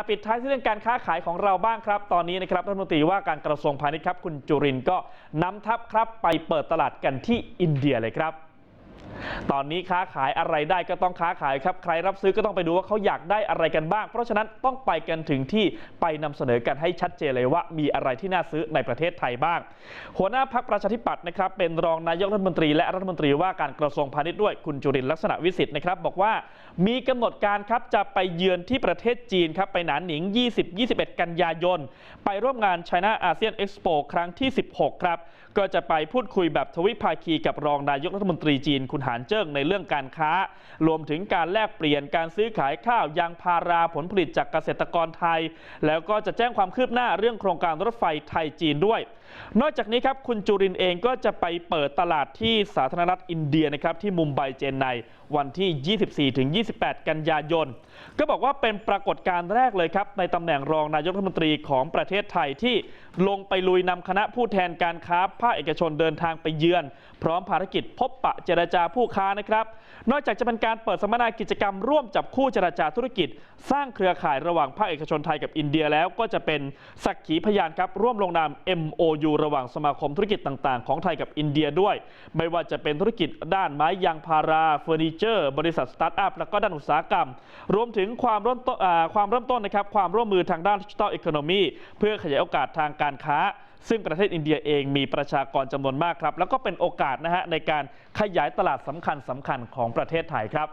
ปิดท้ายที่เรื่องการค้าขายของเราบ้างครับ ตอนนี้นะครับรัฐมนตรีว่าการกระทรวงพาณิชย์ครับ คุณจุรินก็นำทัพครับไปเปิดตลาดกันที่อินเดียเลยครับ ตอนนี้ค้าขายอะไรได้ก็ต้องค้าขายครับ ใครรับซื้อก็ต้องไปดูว่าเขาอยากได้อะไรกันบ้าง เพราะฉะนั้นต้องไปกันถึงที่ไปนำเสนอกันให้ชัดเจนเลยว่ามีอะไรที่น่าซื้อในประเทศไทยบ้าง หัวหน้าพักประชาธิปัตย์นะครับเป็นรองนายกรัฐมนตรี และรัฐมนตรีว่าการกระทรวงพาณิชย์ด้วยคุณจุรินลักษณะวิสิทธิ์นะครับบอกว่ามีกำหนดการครับจะไปเยือนที่ประเทศจีนครับไปหนานหนิง 20-21 กันยายน ไปร่วมงาน China ASEAN Expo ครั้งที่ 16 ครับ ก็จะไปพูดคุยแบบทวิภาคีกับรองนายกรัฐมนตรีจีนคุณหานเจิ้งในเรื่องการค้า รวมถึงการแลกเปลี่ยนการซื้อขายข้าวยางพาราผลผลิตจากเกษตรกรไทย แล้วก็จะแจ้งความคืบหน้าเรื่องโครงการรถไฟไทยจีนด้วย นอกจากนี้ครับคุณจุรินเองก็จะไปเปิดตลาดที่สาธารณรัฐอินเดียนะครับที่มุมไบเจนไนวันที่ 24-28 กันยายน ก็บอกว่าเป็นปรากฏการณ์แรกเลยครับ ในตำแหน่งรองนายกรัฐมนตรีของประเทศไทยที่ลงไปลุยนำคณะผู้แทนการค้าภาคเอกชนเดินทางไปเยือน พร้อมภารกิจพบปะเจรจาผู้ค้านะครับ นอกจากจะเป็นการเปิดสัมมนากิจกรรมร่วมจับคู่เจรจาธุรกิจ สร้างเครือข่ายระหว่างภาคเอกชนไทยกับอินเดียแล้วก็จะเป็นสักขีพยานครับร่วมลงนาม MOU ระหว่างสมาคมธุรกิจต่างๆ ของไทยกับอินเดียด้วย ไม่ว่าจะเป็นธุรกิจด้านไม้ยางพาราเฟอร์นิเจอร์ บริษัทสตาร์ทอัพแล้วก็ด้านอุตสาหกรรมรวมถึงความเริ่มต้นความเริ่มต้นนะครับความร่วมมือทางด้านดิจิทัลอีโคโนมีเพื่อขยายโอกาสทางการค้า ซึ่งประเทศอินเดียเองมีประชากรจำนวนมากครับ แล้วก็เป็นโอกาสนะฮะในการขยายตลาดสำคัญสำคัญของประเทศไทยครับ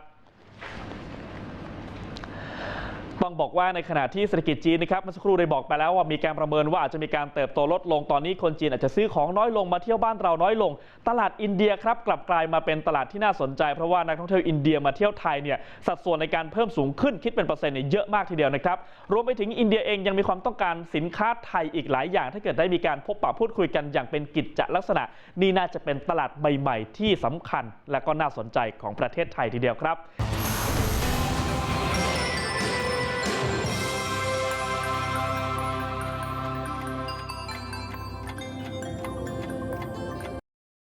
ต้องบอกว่าในขณะที่เศรษฐกิจจีนนะครับเมื่อสักครู่ได้บอกไปแล้วว่ามีการประเมินว่าอาจจะมีการเติบโตลดลงตอนนี้คนจีนอาจจะซื้อของน้อยลงมาเที่ยวบ้านเราน้อยลง ตลาดอินเดียครับกลับกลายมาเป็นตลาดที่น่าสนใจ เพราะว่านักท่องเที่ยวอินเดียมาเที่ยวไทยเนี่ยสัดส่วนในการเพิ่มสูงขึ้นคิดเป็นเปอร์เซ็นต์เนี่ยเยอะมากทีเดียวนะครับรวมไปถึงอินเดียเองยังมีความต้องการสินค้าไทยอีกหลายอย่าง ถ้าเกิดได้มีการพบปะพูดคุยกันอย่างเป็นกิจจลักษณะ นี่น่าจะเป็นตลาดใหม่ ๆ ที่สำคัญ และก็น่าสนใจของประเทศไทยทีเดียวครับ